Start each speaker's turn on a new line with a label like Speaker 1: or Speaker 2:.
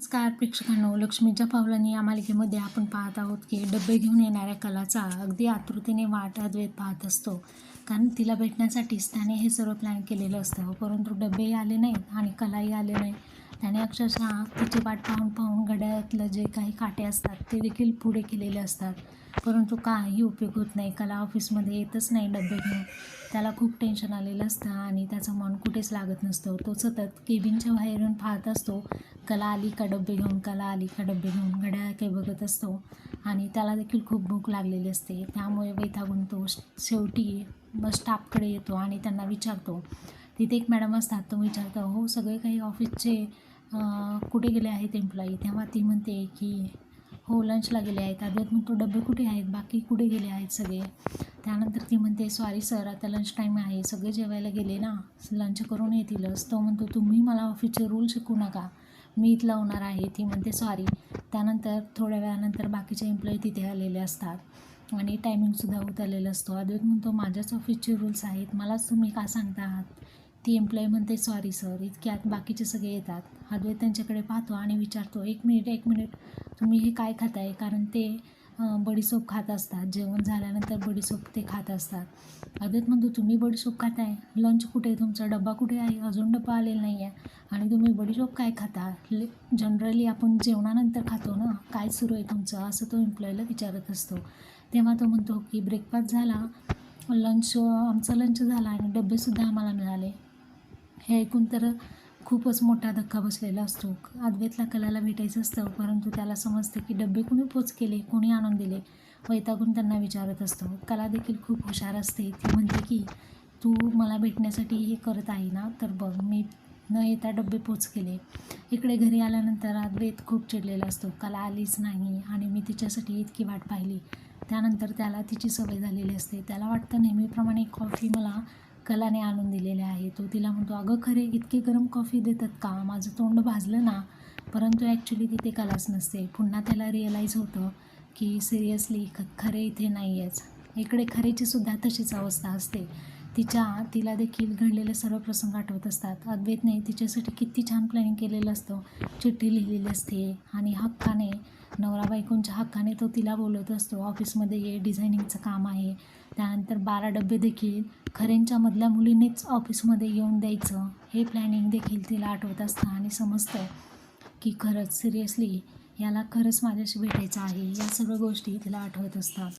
Speaker 1: नमस्कार प्रेक्षकांनो. लक्ष्मीच्या पावलांनी या मालिकेमध्ये आपण पाहत आहोत की डबे घेऊन येणाऱ्या कलाचा अगदी आतुरतेने वाट अद्वैत पाहत असतो. कारण तिला भेटण्यासाठीच त्याने हे सर्व प्लॅन केलेलं असतं. परंतु डबेही आले नाहीत आणि कलाही आले नाही. त्याने अक्षरशः तिची वाट पाहून पाहून गड्यातलं जे काही काटे असतात ते देखील पुढे केलेले असतात. परंतु काही उपयोग होत नाही. कला ऑफिसमध्ये येतच नाही डबे घेऊन. त्याला खूप टेन्शन आलेलं असतं आणि त्याचं मन कुठेच लागत नसतं. तो सतत केबिनच्या बाहेरून पाहत असतो. कला आली का डबे घेऊन? कला आली का डबे घेऊन? घड्याळ काही बघत असतो? आणि त्याला देखील खूप भूक लागलेली असते. त्यामुळे वैतागून तो शेवटी बस स्टाफकडे येतो आणि त्यांना विचारतो. तिथे एक मॅडम असतात. तो विचारतो हो सगळे काही ऑफिसचे कुठे गेले आहेत एम्प्लॉई? तेव्हा ती म्हणते की हो लंचला गेले आहेत. अद्वैत तो डबे कुठे आहेत? बाकी कुठे गेले आहेत सगळे? त्यानंतर ती म्हणते सॉरी सर आता लंच टाईम आहे. सगळे जेवायला गेले ना? लंच करून येतीलच तो म्हणतो तुम्ही मला ऑफिसचे रूल शिकू नका. मी इथला होणार आहे. ती म्हणते सॉरी त्यानंतर थोड्या वेळानंतर बाकीचे एम्प्लॉई तिथे आलेले असतात. आणि टायमिंगसुद्धा होत आलेला असतो. अद्वैत म्हणतो माझ्याच ऑफिसचे रूल्स आहेत. मलाच तुम्ही का सांगता आहात? ती एम्प्लॉई म्हणते सॉरी सर इतक्यात बाकीचे सगळे येतात. अद्वैत त्यांच्याकडे पाहतो आणि विचारतो एक मिनिट एक मिनिट तुम्ही हे काय खाताय? कारण ते बडीसोप खात असतात. जेवण झाल्यानंतर बडीसोप ते खात असतात. अद्वैत म्हणतो तुम्ही बडीसोप खाताय? लंच कुठे आहे तुमचा? डब्बा कुठे आहे? अजून डब्बा आलेला नाही आहे आणि तुम्ही बडीसोप काय खाता? जनरली आपण जेवणानंतर खातो ना? काय सुरू आहे तुमचं? असं तो एम्प्लॉईला विचारत असतो. तेव्हा तो म्हणतो की ब्रेकफास्ट झाला. लंच आमचा लंच झाला आणि डब्बेसुद्धा आम्हाला मिळाले. हे ऐकून तर खूपच मोठा धक्का बसलेला असतो. अद्वैतला कलाला भेटायचं असतं परंतु त्याला समजतं की डबे कोणी पोच केले कोणी आणून दिले वैतागून त्यांना विचारत असतो. कला देखील खूप हुशार असते. ती म्हणते की तू मला भेटण्यासाठी हे करत आहे ना? तर बघ मी न येता डबे पोच केले इकडे घरी आल्यानंतर अद्वैत खूप चिडलेला असतो. कला आलीच नाही आणि मी तिच्यासाठी इतकी वाट पाहिली. त्यानंतर त्याला तिची सवय झालेली असते. त्याला वाटतं नेहमीप्रमाणे कॉफी मला कलाने आणून दिलेले आहे तो तिला म्हणतो अगं खरे इतकी गरम कॉफी देतात का? माझं तोंड भाजलं ना. परंतु ॲक्च्युली तिथे कलाच नसते. पुन्हा त्याला रिअलाईज होतं की सिरियसली ख खरे इथे नाही आहेच इकडे खरेची सुद्धा तशीच अवस्था असते. तिच्या तिला देखील घडलेले सर्व प्रसंग आठवत असतात. अद्वैतने तिच्यासाठी किती छान प्लॅनिंग केलेलं असतं. चिठ्ठी लिहिलेली असते आणि हक्काने नवरा बायकोंच्या हक्काने तो तिला बोलत असतो. ऑफिसमध्ये ये डिझायनिंगचं काम आहे. त्यानंतर बारा डबे देखील खऱ्यांच्या मधल्या मुलीनेच ऑफिसमध्ये येऊन द्यायचं. हे प्लॅनिंग देखील तिला आठवत असतं आणि समजतं की खरंच सिरियसली याला खरंच माझ्याशी भेटायचं आहे. या सर्व गोष्टी तिला आठवत असतात.